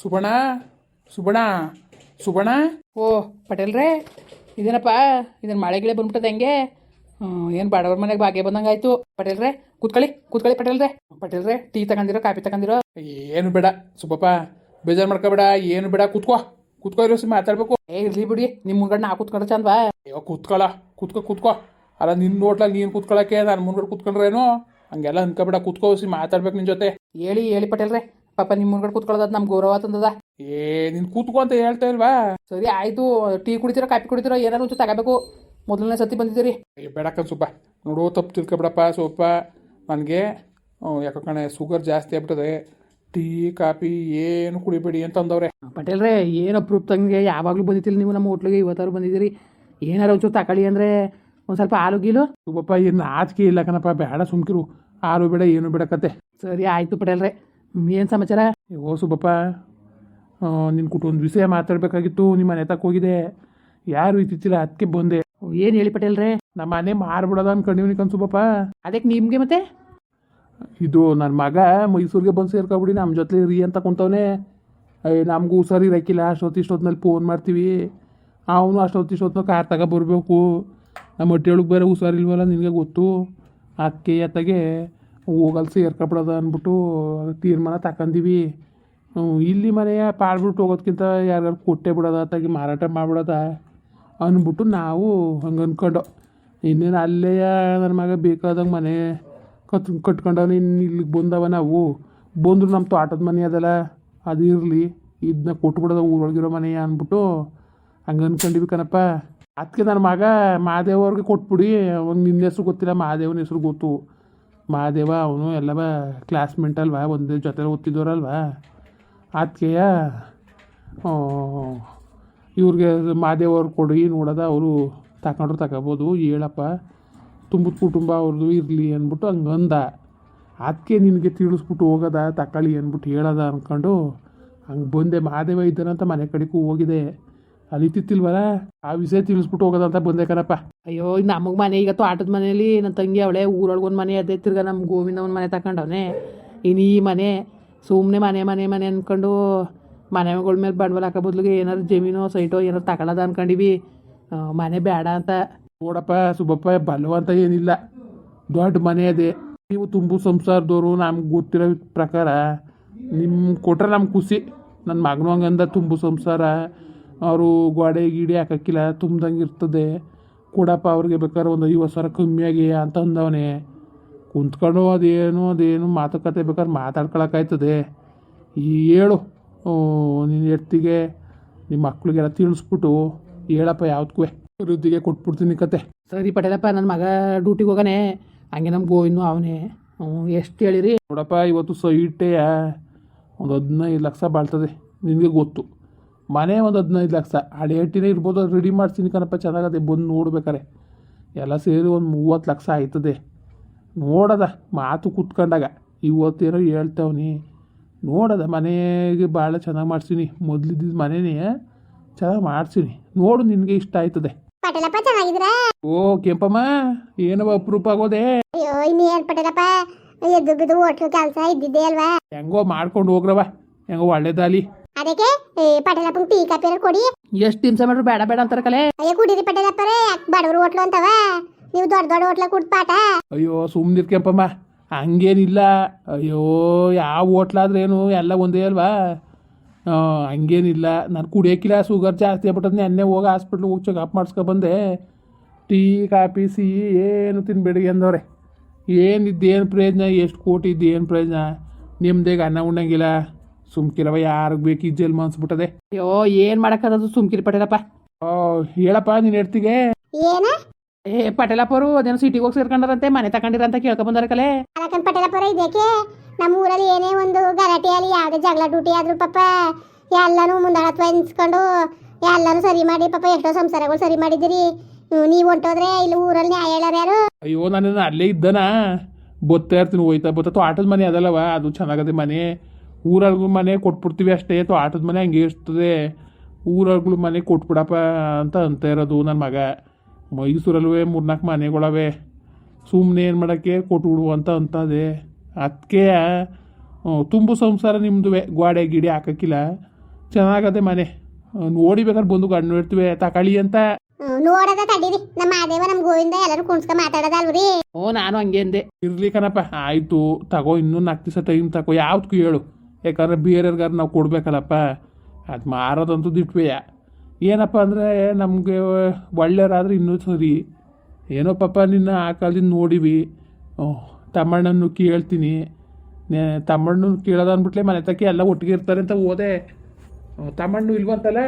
ಸುಬಣ ಸುಬಣ ಸುಬಣ. ಓ ಪಟೇಲ್ರೇ ಇದೇನಪ್ಪ? ಇದನ್ನ ಮಳೆ ಗಿಳೆ ಬಂದ್ಬಿಟ್ಟದೆ ಹೆಂಗೆ? ಏನು ಬಡವ್ರ ಮನೆಗೆ ಭಾಗ್ಯ ಬಂದಂಗೆ ಆಯ್ತು. ಪಟೇಲ್ರೇ ಕೂತ್ಕೊಳ್ಳಿ ಕೂತ್ಕೊಳ್ಳಿ ಪಟೇಲ್ರೇ ಪಟೇಲ್ರೇ ಟೀ ತಗೊಂಡಿರೋ ಕಾಫಿ ತಗೊಂಡಿರೋ? ಏನು ಬೇಡ ಸುಬ್ಬಪ್ಪ ಬೇಜಾರು ಮಾಡ್ಕೋಬೇಡ ಏನು ಬೇಡ ಕೂತ್ಕೋ. ಕೂತ್ಕೋ ಇರೋ ಸಿ ಮಾತಾಡ್ಬೇಕು. ಏ ಇರ್ಲಿ ಬಿಡಿ ನಿಮ್ಮ ಮುಂಗಡೆ ನಾ ಕೂತ್ಕೊಂಡ್ರೆ ಚಂದ್ವಾ? ಅಯ್ಯೋ ಕೂತ್ಕೊಳ್ಳ ಕೂತ್ಕೋ ಕೂತ್ಕೋ. ಅಲ್ಲ ನಿನ್ನ ನೋಟ್ಲ ನೀನು ಕೂತ್ಕೊಳ್ಳೋಕೆ ನಾನು ಮುಂದ್ಗಡೆ ಕೂತ್ಕೊಂಡ್ರೇನು? ಹಂಗೆಲ್ಲ ಅನ್ಕೋಬೇಡ ಕೂತ್ಕೋ ಸಿ ಮಾತಾಡ್ಬೇಕು ನಿನ್ನ ಜೊತೆ. ಹೇಳಿ ಹೇಳಿ ಪಟೇಲ್ರೇ ಪಾಪ ನಿಮ್ಮ ಮುಂದ್ಗಡೆ ಕೂತ್ಕೊಳ್ಳೋದ್ ನಮ್ ಗೌರವ ತಂದದ. ಏ ನಿನ್ ಕೂತ್ಕೋ ಅಂತ ಹೇಳ್ತಾ ಇಲ್ವಾ? ಸರಿ ಆಯ್ತು. ಟೀ ಕುಡಿತೀರಾ ಕಾಫಿ ಕುಡಿತೀರೋ ಏನಾರು ಒಂಚೂರು ತಗೋಬೇಕು ಮೊದಲನೇ ಸತಿ ಬಂದಿದ್ದೀರಿ. ಅಯ್ಯೋ ಬೇಡಕ್ಕ ಸುಬ್ಬ. ನೋಡು ತಪ್ಪು ತಿಳ್ಕೊಬಿಡಪ್ಪ ಸ್ವಲ್ಪ ನನಗೆ ಯಾಕೋ ಕಣೆ ಶುಗರ್ ಜಾಸ್ತಿ ಆಗ್ಬಿಟ್ಟದೆ. ಟೀ ಕಾಫಿ ಏನು ಕುಡಿಬೇಡಿ ಅಂತ ಅಂದವ್ರೆ ಪಟೇಲ್ರೇ ಏನು ಅಪ್ರೂಪ್ ತಂಗೆ? ಯಾವಾಗಲೂ ಬಂದಿತ್ತಿಲ್ಲ ನೀವು ನಮ್ಮ ಹೋಟ್ಲಿಗೆ ಇವತ್ತಾರು ಬಂದಿದ್ದೀರಿ. ಏನಾರು ಒಂಚೂರು ತಗೊಳ್ಳಿ ಅಂದರೆ ಒಂದು ಸ್ವಲ್ಪ ಹಾಲು ಗೀಲು? ಸುಬ್ಬಪ್ಪ ಏನು ಆಚಿಕೆ ಇಲ್ಲ ಕಣಪ್ಪ ಬೇಡ ಸುಮ್ಕಿರು. ಹಾಲು ಬೇಡ ಏನು ಬೇಡ ಕತೆ. ಸರಿ ಆಯಿತು ಪಟೇಲ್ರೇ. ಏನು ಸಮಾಚಾರ? ಓ ಸುಬ್ಬಪ್ಪ. ನಿನ್ನ ಕುಟುಂಬ ಒಂದು ವಿಷಯ ಮಾತಾಡಬೇಕಾಗಿತ್ತು ನಿಮ್ಮ ಮನೆ ತಕ್ಕ ಹೋಗಿದೆ ಯಾರು ಇತ್ತಿಲ್ಲ ಅದಕ್ಕೆ ಬಂದೆ? ಏನು ಹೇಳಿ ಪಟೇಲ್ರೇ? ನಮ್ಮ ಮನೆ ಮಾರ್ಬಿಡೋದ ಅನ್ಕೊಂಡಿವ್ನಿ ಕನ್ಸುಬಪ್ಪ ಸುಬ್ಬಪ್ಪ ಅದಕ್ಕೆ ನಿಮಗೆ ಮತ್ತೆ? ಇದು ನನ್ನ ಮಗ ಮೈಸೂರಿಗೆ ಬಂದು ಸೇರ್ಕೊಬಿಡಿ ನಮ್ಮ ಜೊತೆ ರೀ ಅಂತ ಕುಂತವನೆ. ಅಯ್ಯ ನಮಗೂ ಸರಿ ಇರಕ್ಕಿಲ್ಲ ಅಷ್ಟೊತ್ತು ಇಷ್ಟೊತ್ತಿನಲ್ಲಿ ಫೋನ್ ಮಾಡ್ತೀವಿ. ಅವನು ಅಷ್ಟೊತ್ತು ಇಷ್ಟೊತ್ತಿನ ಕಾರ್ ತಗೋ ಬರಬೇಕು. ನಮ್ಮ ಹೊಟ್ಟೆಯೊಳಗೆ ಬೇರೆ ಹುಷಾರಿಲ್ವಲ್ಲ ನಿನಗೆ ಗೊತ್ತು? ಅಕ್ಕಿ ಎತ್ತಗೆ ಹೋಗಲ್ ಸೇರ್ಕೊಬಿಡೋದ ಅಂದ್ಬಿಟ್ಟು ತೀರ್ಮಾನ ತಗೊಂಡಿವಿ ಇಲ್ಲಿ ಮನೆಯ ಪಾಡ್ಬಿಟ್ಟು ಹೋಗೋದ್ಕಿಂತ ಯಾರ್ಯಾರು ಕೊಟ್ಟೆ ಬಿಡೋದ ಅತ್ತಾಗಿ ಮಾರಾಟ ಮಾಡ್ಬಿಡೋದ ಅಂದ್ಬಿಟ್ಟು ನಾವು ಹಂಗೆ ಅಂದ್ಕೊಂಡು ಇನ್ನೇನು ಅಲ್ಲೇ ನನ್ನ ಮಗ ಬೇಕಾದಂಗೆ ಮನೆ ಕತ್, ಕಟ್ಕೊಂಡವನು ಇನ್ನು ಇಲ್ಲಿಗೆ ಬಂದವ ನಾವು. ಬಂದರು ನಮ್ಮ ತೋಟದ ಮನೆ ಅದಲ್ಲ, ಅದು ಇರಲಿ ಇದನ್ನ ಕೊಟ್ಬಿಡೋದ ಊರೊಳಗಿರೋ ಮನೆ ಅಂದ್ಬಿಟ್ಟು ಹಂಗೆ ಅಂದ್ಕೊಂಡಿವಿ ಕಣಪ್ಪ. ಅದಕ್ಕೆ ನನ್ನ ಮಗ ಮಹಾದೇವ್ ಅವ್ರಿಗೆ ಕೊಟ್ಬಿಡಿ, ಅವ್ನು ನಿನ್ನ ಹೆಸ್ರು ಗೊತ್ತಿಲ್ಲ ಮಹಾದೇವನ ಹೆಸ್ರು ಗೊತ್ತು. ಮಹಾದೇವ, ಅವನು ಎಲ್ಲವ ಕ್ಲಾಸ್ಮೆಂಟ್ ಅಲ್ವಾ, ಒಂದೇ ಜೊತೆ ಓದ್ತಿದ್ದವ್ರಲ್ವಾ ಅದಕ್ಕೆಯ ಇವ್ರಿಗೆ ಮಹಾದೇವ್ ಅವ್ರು ಕೊಡಿ ನೋಡೋದ ಅವರು ತಗೊಂಡ್ರು ತಗೋಬೋದು, ಹೇಳಪ್ಪ. ತುಂಬದ ಕುಟುಂಬ ಅವ್ರದ್ದು ಇರಲಿ ಅಂದ್ಬಿಟ್ಟು ಹಂಗೆ ಅಂದ ಅದಕ್ಕೆ ನಿನಗೆ ತಿಳಿಸ್ಬಿಟ್ಟು ಹೋಗೋದ, ತಕೊಳ್ಳಿ ಅಂದ್ಬಿಟ್ಟು ಹೇಳೋದ ಅಂದ್ಕೊಂಡು ಹಂಗೆ ಬಂದೆ. ಮಹಾದೇವ ಇದ್ದಾನಂತ ಮನೆ ಕಡೆಗೂ ಹೋಗಿದೆ. ಅಲ್ಲಿ ಇತ್ತಿತ್ತಿಲ್ವಲ್ಲ? ಆ ವಿಷಯ ತಿಳಿಸ್ಬಿಟ್ಟು ಹೋಗೋದಂತ ಬಂದೆ ಕಣಪ್ಪ. ಅಯ್ಯೋ ನಮಗೆ ಮನೆ ಈಗ ಆಟದ ಮನೆಯಲ್ಲಿ ನನ್ನ ತಂಗಿ ಅವಳೆ ಊರೊಳಗೆ ಒಂದು ಮನೆ ಅದೇ ತಿರ್ಗ ನಮ್ಮ ಗೋವಿಂದ ಒಂದು ಮನೆ ತಗೊಂಡವನೆ ಇನ್ನು ಈ ಮನೆ ಸುಮ್ಮನೆ ಮನೆ ಮನೆ ಮನೆ ಅಂದ್ಕೊಂಡು ಮನೆಗಳ ಮೇಲೆ ಬಂಡವಾಳ ಹಾಕೋ ಬದಲಿಗೆ ಏನಾರು ಜಮೀನು ಸೈಟೋ ಏನಾರು ತಗೊಳ್ಳೋದ ಅನ್ಕೊಂಡಿವಿ. ಮನೆ ಬೇಡ ಅಂತ. ನೋಡಪ್ಪ ಸುಬ್ಬಪ್ಪ ಅಂತ ಏನಿಲ್ಲ. ದೊಡ್ಡ ಮನೆ ಅದೇ. ನೀವು ತುಂಬು ಸಂಸಾರದವರು ನಮ್ಗೆ ಗೊತ್ತಿರೋ ಪ್ರಕಾರ ನಿಮ್ಮ ಕೊಟ್ರೆ ನಮ್ಗೆ ಖುಷಿ. ನನ್ನ ಮಗನೂ ಹಂಗಂದ ತುಂಬು ಸಂಸಾರ. ಅವರು ಗೋಡೆ ಗೀಡೆ ಹಾಕಕ್ಕಿಲ್ಲ ತುಂಬ್ದಂಗೆ ಇರ್ತದೆ. ಕೊಡಪ್ಪ ಅವ್ರಿಗೆ ಬೇಕಾದ್ರೆ ಒಂದು ಐವತ್ತು ಸಾವಿರ ಕಮ್ಮಿಯಾಗಿ ಅಂತ ಅಂದವನೇ. ಕುಂತ್ಕೊಂಡು ಅದೇನು ಅದೇನು ಮಾತುಕತೆ ಬೇಕಾದ್ರೆ ಮಾತಾಡ್ಕೊಳಕ್ಕಾಯ್ತದೆ. ಈ ಹೇಳು ನಿನ್ನ ಹೆತ್ತಿಗೆ ನಿಮ್ಮ ಮಕ್ಳಿಗೆಲ್ಲ ತಿಳಿಸ್ಬಿಟ್ಟು ಹೇಳಪ್ಪ ಯಾವ್ದಕ್ಕೂ ಅಭಿವೃದ್ಧಿಗೆ ಕೊಟ್ಬಿಡ್ತೀನಿ ಕತೆ. ಸರಿ ಪಟೇಲಪ್ಪ ನನ್ನ ಮಗ ಡ್ಯೂಟಿಗೆ ಹೋಗನೆ. ಹಂಗೆ ನಮ್ಗೆ ಗೋವಿನೂ ಅವನೇ. ಎಷ್ಟು ಹೇಳಿರಿ? ನೋಡಪ್ಪ ಇವತ್ತು ಸೈಟೇ ಒಂದು ಹದಿನೈದು ಲಕ್ಷ ಬಾಳ್ತದೆ ನಿನಗೆ ಗೊತ್ತು. ಮನೆ ಒಂದು ಹದಿನೈದು ಲಕ್ಷ. ಹಳೆ ಹಟ್ಟಿನೇ ಇರ್ಬೋದು ಅದು ರೆಡಿ ಮಾಡ್ತೀನಿ ಕಣಪ್ಪ ಚೆನ್ನಾಗದೆ ಬಂದು ನೋಡ್ಬೇಕಾರೆ. ಎಲ್ಲ ಸೇರಿ ಒಂದು ಮೂವತ್ತು ಲಕ್ಷ ಆಯ್ತದೆ. ನೋಡದ ಮಾತು ಕೂತ್ಕೊಂಡಾಗ. ಇವತ್ತೇನೋ ಹೇಳ್ತಾವ್ನಿ. ನೋಡದ ಮನೆಗೆ ಭಾಳ ಚೆನ್ನಾಗಿ ಮಾಡ್ತೀನಿ ಮೊದಲಿದ್ದ ಮನೆನೇ ಚೆನ್ನಾಗಿ ಮಾಡ್ತೀನಿ ನೋಡು ನಿನಗೆ ಇಷ್ಟ ಆಯ್ತದೆ. ಓ ಕೆಂಪಮ್ಮ ಏನವ ಅಪರೂಪ ಆಗೋದೆ? ಹೆಂಗೋ ಮಾಡ್ಕೊಂಡು ಹೋಗ್ರವ. ಹೆಂಗೋ ಒಳ್ಳೇದಾಲಿ ಅದಕ್ಕೆ ಪಟೇಲಪ್ಪಂಗ್ ಟೀ ಕಾಪಿ ಕೊಡಿ. ಎಷ್ಟು ತಿನ್ಸ ಮಾಡ್ರು ಬೇಡ ಬೇಡ ಅಂತಾರೆ ಕಲೆ. ಅಯ್ಯೋ ಕುಡೀರಿ ಪಟೇಲಪ್ಪರೇ ಯಾಕೆ ಬಡವ್ರು ಹೋಟ್ಲು ಅಂತವ? ನೀವು ದೊಡ್ಡ ದೊಡ್ಡ ಹೋಟ್ಲ ಕುಡ್ ಪಾಠ? ಅಯ್ಯೋ ಸುಮ್ಮನಿರ್ಕೆಂಪಮ್ಮ ಹಂಗೇನಿಲ್ಲ. ಅಯ್ಯೋ ಯಾವ ಹೋಟ್ಲಾದ್ರೇನು ಎಲ್ಲ ಒಂದೇ ಅಲ್ವಾ? ಹಾಂ ಹಂಗೇನಿಲ್ಲ. ನಾನು ಕುಡಿಯೋಕ್ಕಿಲ್ಲ ಶುಗರ್ ಜಾಸ್ತಿ ಆಗ್ಬಿಟ್ಟದ್ ನೆನ್ನೆ ಹೋಗಿ ಹಾಸ್ಪಿಟ್ಲಿಗೆ ಹೋಗಿ ಚೆಕಪ್ ಮಾಡಿಸ್ಕೊಬಂದೆ ಟೀ ಕಾಫಿ ಸಿಹಿ ಏನು ತಿನ್ಬೇಡಿ ಅಂದವ್ರೆ. ಏನಿದ್ದೇನು ಪ್ರಯೋಜನ ಎಷ್ಟು ಕೋಟಿ ಇದ್ದೇನು ಪ್ರಯೋಜನ? ನಿಮ್ದೇಗ ಅನ್ನ ಉಣ್ಣಂಗಿಲ್ಲ. ಸುಮ್ಕಿರವ ಯಾರಿಗೆ ಬೇಕು ಈ ಮನ್ಸ್ಬಿಟ್ಟದೆ ಅನ್ಸ್ಬಿಟ್ಟದೆ ಅಯ್ಯೋ ಏನ್ ಮಾಡಕ್ಕದು ಸುಮ್ಕಿರಿ ಪಟೇಲಪ್ಪ? ಓ ಹೇಳಪ್ಪ ನೀನ್ ಹೇಳ್ತಿಗೆ. ಏನ? ಏ ಪಟೇಲಪ್ಪ ಅವರು ಅದೇನೋ ಸಿಟಿಗೆ ಹೋಗಿ ಸೇರ್ಕೊಂಡಾರಂತೆ ಮನೆ ತಗೊಂಡಿರಂತ ಕೇಳ್ಕೊಂಬಂದಾರ ಕಲೆ. ಅಲಕನ್ ಪಟೇಲಪ್ಪರ ಇದಕ್ಕೆ ನಮ್ಮ ಊರಲ್ಲಿ ಏನೇ ಒಂದು ಗಲಾಟೆಯಲ್ಲಿ ಯಾವುದೇ ಜಗಳ ಡ್ಯೂಟಿ ಆದ್ರೂ ಪಾಪ ಎಲ್ಲಾನು ಮುಂದಾಳತ್ವ ಎನ್ಸ್ಕೊಂಡು ಎಲ್ಲಾನು ಸರಿ ಮಾಡಿ ಪಾಪ ಎಷ್ಟೋ ಸಂಸಾರಗಳು ಸರಿ ಮಾಡಿದಿರಿ ನೀವು ಹೊಂಟೋದ್ರೆ ಇಲ್ಲಿ ಊರಲ್ಲಿ ನ್ಯಾಯ ಹೇಳಾರ ಯಾರು? ಅಯ್ಯೋ ನಾನು ಅಲ್ಲೇ ಇದ್ದನಾ? ಬತ್ತಾ ಇರ್ತೀನಿ ಹೋಯ್ತಾ ಬೊತ್ತ. ಆಟದ ಮನೆ ಅದಲ್ಲವ ಅದು ಚೆನ್ನಾಗದೆ ಮನೆ. ಊರಲ್ಗೂ ಮನೆ ಕೊಟ್ಬಿಡ್ತೀವಿ ಅಷ್ಟೇ ತೋ ಆಟದ ಮನೆ ಹಂಗೆ ಇರ್ತದೆ. ಊರಲ್ಗಳು ಮನೆ ಕೊಟ್ಬಿಡಪ್ಪ ಅಂತ ಅಂತ ಇರೋದು ನನ್ನ ಮಗ. ಮೈಸೂರಲ್ಲೂ ಮೂರ್ನಾಲ್ಕು ಮನೆಗಳವೆ. ಸುಮ್ಮನೆ ಏನು ಮಾಡೋಕ್ಕೆ? ಕೊಟ್ಬಿಡು ಅಂತ ಅಂತದೆ. ಅದಕ್ಕೆ ತುಂಬು ಸಂಸಾರ ನಿಮ್ಮದು ಗೋಡೆ ಗಿಡೆ ಹಾಕಕ್ಕಿಲ್ಲ. ಚೆನ್ನಾಗದೆ ಮನೆ. ನೋಡಿಬೇಕಾದ್ರೆ ನೋಡಿ ಬೇಕಾದ್ರೆ ಬಂದು ಗಂಡು ಇರ್ತೀವಿ ತಕಳಿ ಅಂತ. ನೋಡದ ತಡೀರಿ. ನಮ್ಮ ಮಾದೇವ ನಮ್ಮ ಗೋವಿಂದ ಎಲ್ಲರೂ ಕುಣ್ಸ್ಕ ಮಾತಾಡೋದಲ್ವ್ರಿ ಓ ನಾನು ಹಂಗೆ ಅಂದೆ. ಇರ್ಲಿ ಕಣಪ್ಪ ಆಯ್ತು. ತಗೋ ಇನ್ನೂ ನಾಲ್ಕು ದಿವಸ ಟೈಮ್ ತಗೋ. ಯಾವ್ದಕ್ಕೂ ಹೇಳು. ಯಾಕಂದ್ರೆ ಬೇರೆಯವ್ರಿಗಾರು ನಾವು ಕೊಡಬೇಕಲ್ಲಪ್ಪ. ಅದು ಮಾರೋದಂತೂ ದಿಟ್ವೆಯ ಏನಪ್ಪ ಅಂದರೆ ನಮಗೆ ಒಳ್ಳೆಯವರಾದ್ರೆ ಇನ್ನೂ ಸರಿ. ಏನೋ ಪಾಪ ನಿನ್ನ ಆ ಕಾಲದಿಂದ ನೋಡಿವಿ. ತಮ್ಮಣ್ಣನ್ನು ಕೇಳ್ತೀನಿ. ತಮ್ಮಣ್ಣು ತಮ್ಮಣ್ಣನ ಕೇಳೋದು ಅಂದ್ಬಿಟ್ಲೆ ಮನೆ ತಕ್ಕೆ ಎಲ್ಲ ಒಟ್ಟಿಗೆ ಇರ್ತಾರೆ ಅಂತ ಹ್ಮ್, ತಮ್ಮಣ್ಣು ಇಲ್ವಂತಲ್ಲ?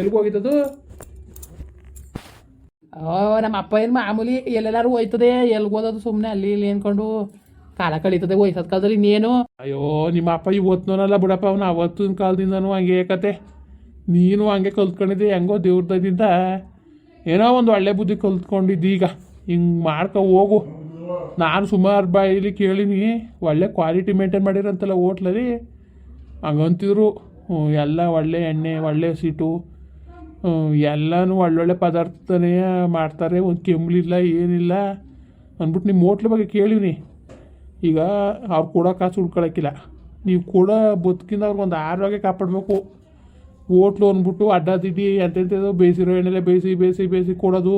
ಎಲ್ಗೆ ಹೋಗಿದ್ದದು? ಓ ನಮ್ಮ ಅಪ್ಪ ಏನು ಮಾಮೂಲಿ ಎಲ್ಲೆಲ್ಲಾರು ಹೋಯ್ತದೆ. ಎಲ್ಗೆ ಹೋದದು ಸುಮ್ಮನೆ ಅಲ್ಲಿ ಇಲ್ಲಿ ಅನ್ಕೊಂಡು ಕಾಲ ಕಳೀತದೆ ವಯಸ್ಸಾದ ಕಾಲದಲ್ಲಿ ಇನ್ನೇನು? ಅಯ್ಯೋ, ನಿಮ್ಮ ಅಪ್ಪ ಇವತ್ತುನಲ್ಲ ಬಿಡಪ್ಪ, ಅವನು ಅವತ್ತಿನ ಕಾಲದಿಂದನೂ ಹಂಗೆ ಕತೆ ನೀನು ಹಂಗೆ ಕಲ್ತ್ಕೊಂಡಿದ್ದೆ, ಹೆಂಗೋ ದೇವ್ರ ದಯದಿಂದ. ಏನೋ ಒಂದು ಒಳ್ಳೆ ಬುದ್ಧಿ ಕಲ್ತ್ಕೊಂಡಿದ್ದೀಗ. ಈಗ ಹಿಂಗೆ ಮಾಡ್ಕೊ ಹೋಗು. ನಾನು ಸುಮಾರು ಬಾಯಿಲಿ ಕೇಳಿನಿ, ಒಳ್ಳೆ ಕ್ವಾಲಿಟಿ ಮೇಂಟೈನ್ ಮಾಡಿರಂತಲ್ಲ ಹೋಟ್ಲಲ್ಲಿ. ಹಂಗಂತಿದ್ರು ಎಲ್ಲ ಒಳ್ಳೆ ಎಣ್ಣೆ, ಒಳ್ಳೆ ಸೀಟು ಎಲ್ಲನೂ ಒಳ್ಳೊಳ್ಳೆ ಪದಾರ್ಥನೇ ಮಾಡ್ತಾರೆ, ಒಂದು ಕೆಮ್ಲಿಲ್ಲ ಏನಿಲ್ಲ. ಅಂದ್ಬಿಟ್ಟು ನಿಮ್ಮ ಹೋಟ್ಲ್ ಬಗ್ಗೆ ಕೇಳೀನಿ. ಈಗ ಅವ್ರು ಕೊಡೋ ಕಾಸು ಉಳ್ಕೊಳಕ್ಕಿಲ್ಲ ನೀವು ಕೊಡೋ ಬದುಕಿಂದ ಅವ್ರಿಗೊಂದು ಆರೋಗ್ಯ ಕಾಪಾಡಬೇಕು. ಓಟ್ಲು ಅಂದ್ಬಿಟ್ಟು ಅಡ್ಡ ದಿಡ್ಡಿ ಎಂತೆಂಥದ್ದು ಬೇಯಿಸಿರೋ ಎಣ್ಣೆಲೆ ಬೇಯಿಸಿ ಬೇಯಿಸಿ ಬೇಯಿಸಿ ಕೊಡೋದು.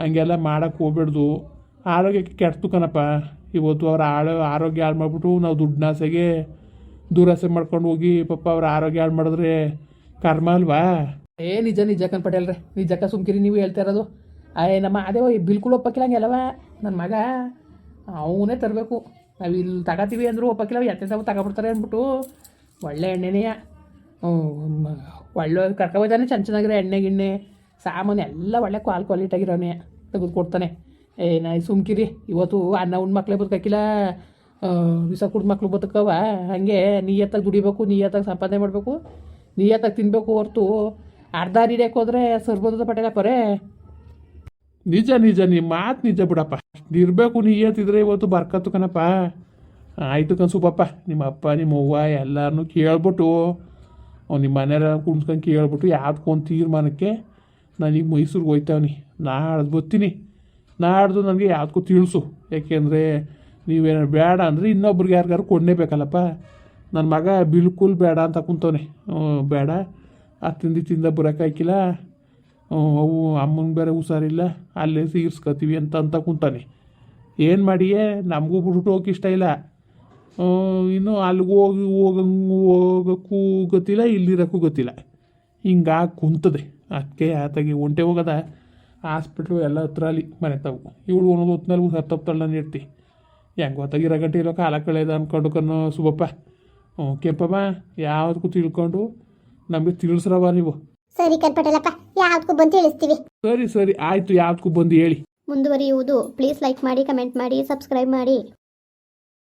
ಹಂಗೆಲ್ಲ ಮಾಡೋಕ್ಕೆ ಹೋಗ್ಬೇಡ್ದು. ಆರೋಗ್ಯಕ್ಕೆ ಕೆಡ್ತು ಕಣಪ್ಪ. ಇವತ್ತು ಅವ್ರ ಆಳು, ಆರೋಗ್ಯ ಹಾಳು ಮಾಡಿಬಿಟ್ಟು ನಾವು ದುಡ್ಡಾಸೆಗೆ ದುರಾಸೆ ಮಾಡ್ಕೊಂಡು ಹೋಗಿ ಪಾಪ ಅವ್ರ ಆರೋಗ್ಯ ಹಾಳು ಮಾಡಿದ್ರೆ ಕರ್ಮ ಅಲ್ವಾ? ಏ, ನಿಜ ನಿಜ ಕಣ್ ಪಟೇಲ್ರೆ. ನಿಜಕ್ಕ ಸುಮ್ಕಿರಿ, ನೀವು ಹೇಳ್ತಾ ಇರೋದು. ಅಯ್ಯ ನಮ್ಮ ಅದೇ ಬಿಲ್ಕುಲ್ ಒಪ್ಪಕ್ಕಿಲ್ಲ ಹಂಗೆಲ್ಲವಾ ನನ್ನ ಮಗ ಅವನೇ ತರಬೇಕು. ನಾವು ಇಲ್ಲಿ ತಗೋತೀವಿ ಅಂದರೂ ಒಪ್ಪಕ್ಕಿಲ್ಲ ಎತ್ತೆ ತಗೊಬಿಡ್ತಾರೆ ಅಂದ್ಬಿಟ್ಟು ಒಳ್ಳೆ ಎಣ್ಣೆನೆಯ ಒಳ್ಳೆ ಕರ್ಕೊಬೋದಾನೆ ಚೆನ್ನ ಚೆನ್ನಾಗಿರೋ ಎಣ್ಣೆ ಗಿಣ್ಣೆ, ಸಾಮಾನು ಎಲ್ಲ ಒಳ್ಳೆ ಕ್ವಾಲ್ ಕ್ವಾಲಿಟಿಯಾಗಿರೋನೆ ತೆಗೆದು ಕೊಡ್ತಾನೆ ಏ ನಾ ಸುಮ್ಕಿರಿ, ಇವತ್ತು ಅನ್ನ ಉಂಡು ಮಕ್ಳೇ ಬದುಕಾಕಿಲ್ಲ ವಿಸ ಕುಡ್ದು ಮಕ್ಳು ಬದುಕವ. ಹಾಗೆ ನೀಯತ್ತಾಗಿ ದುಡಿಬೇಕು, ನೀಯತ್ತಾಗಿ ಸಂಪಾದನೆ ಮಾಡಬೇಕು, ನೀಯತ್ತಾಗಿ ತಿನ್ನಬೇಕು ಹೊರ್ತು. ಅರ್ಧ ಹಿಡಿಯಕ್ಕೆ ಹೋದ್ರೆ ಪಟೇಲ ಪಟೇಲಪ್ಪರೇ. ನಿಜ ನಿಜ ನಿಮ್ಮ ಮಾತು ನಿಜ ಬಿಡಪ್ಪ. ಇರಬೇಕು ನೀ ಏತಿದ್ರೆ ಇವತ್ತು ಬರ್ಕತ್ತು ಕಣಪ್ಪ. ಆಯಿತು ಕನ್ಸುಪಪ್ಪ ನಿಮ್ಮ ಅಪ್ಪ ನಿಮ್ಮ ಅವ್ವ ಎಲ್ಲರನ್ನೂ ಕೇಳ್ಬಿಟ್ಟು ಅವ್ನು ನಿಮ್ಮ ಮನೆಯವ್ರ ಕುಣ್ಸ್ಕೊಂಡು ಕೇಳ್ಬಿಟ್ಟು ಯಾವ್ದಕ್ಕೂ ಒಂದು ತೀರ್ಮಾನಕ್ಕೆ ನಾನೀಗ ಮೈಸೂರಿಗೆ ಹೋಯ್ತಾವ್ನಿ. ನಾಡ್ದು ಬರ್ತೀನಿ ನಾಡ್ದು ನನಗೆ ಯಾವ್ದಕ್ಕೂ ತಿಳಿಸು. ಯಾಕೆಂದರೆ ನೀವೇನಾದ್ರು ಬೇಡ ಅಂದರೆ ಇನ್ನೊಬ್ರಿಗೆ ಯಾರಿಗಾರು ಕೊಡಲೇಬೇಕಲ್ಲಪ್ಪ ನನ್ನ ಮಗ ಬಿಲ್ಕುಲ್ ಬೇಡ ಅಂತ ಕುಂತವನೆ. ಬೇಡ ಅತ್ತಿಂದ ತಿಂದ ಬರೋಕ್ಕಾಯ್ಕಿಲ್ಲ ಹ್ಮ್, ಅವು ಅಮ್ಮನ ಬೇರೆ ಹುಷಾರಿಲ್ಲ, ಅಲ್ಲೇ ಸೀರ್ಸ್ಕೊತೀವಿ ಅಂತ ಅಂತ ಕುಂತಾನೆ. ಏನು ಮಾಡಿಯೇ? ನಮಗೂ ಬಿಟ್ಟು ಹೋಗಕ್ಕೆ ಇಷ್ಟ ಇಲ್ಲ. ಇನ್ನು ಅಲ್ಲಿಗೆ ಹೋಗಿ ಹೋಗಂಗೆ ಹೋಗೋಕ್ಕೂ ಗೊತ್ತಿಲ್ಲ ಇಲ್ಲಿರೋಕ್ಕೂ ಗೊತ್ತಿಲ್ಲ ಹಿಂಗಾಗಿ ಕುಂತದೆ. ಅದಕ್ಕೆ ಆತಾಗಿ ಒಂಟೆ ಹೋಗದ. ಹಾಸ್ಪಿಟ್ಲು ಎಲ್ಲ ಹತ್ರ ಅಲ್ಲಿ ಮನೆ ತಾವು. ಇವಳು ಒಂದೊಂದು ಹೊತ್ತಿನಲ್ಲಿ ತಪ್ಪಲ್ಲ ನಾನು ಇರ್ತಿ ಹೆಂಗೆ ಹೊತ್ತಾಗಿರೋ ಗಂಟೆ ಇರೋ ಕಾಲ ಕಳೆದ ಅಂದ್ಕೊಂಡು ಕನ್ನೋ ಸುಬಪ್ಪ ಹ್ಞೂ, ಕೆಂಪಮ್ಮ, ಯಾವುದಕ್ಕೂ ತಿಳ್ಕೊಂಡು ನಮಗೆ ತಿಳಿಸ್ರವ ನೀವು. ಸರಿ ಕಣ್ಪಟೇಲಪ್ಪ ಯಾವ್ದಕ್ಕೂ ಬಂದು ತಿಳಿಸ್ತೀವಿ. ಸರಿ ಸರಿ ಆಯ್ತು ಯಾವ್ದಕ್ಕೂ ಬಂದು ಹೇಳಿ. ಮುಂದುವರಿಯುವುದು. ಪ್ಲೀಸ್ ಲೈಕ್ ಮಾಡಿ ಕಮೆಂಟ್ ಮಾಡಿ ಸಬ್ಸ್ಕ್ರೈಬ್ ಮಾಡಿ.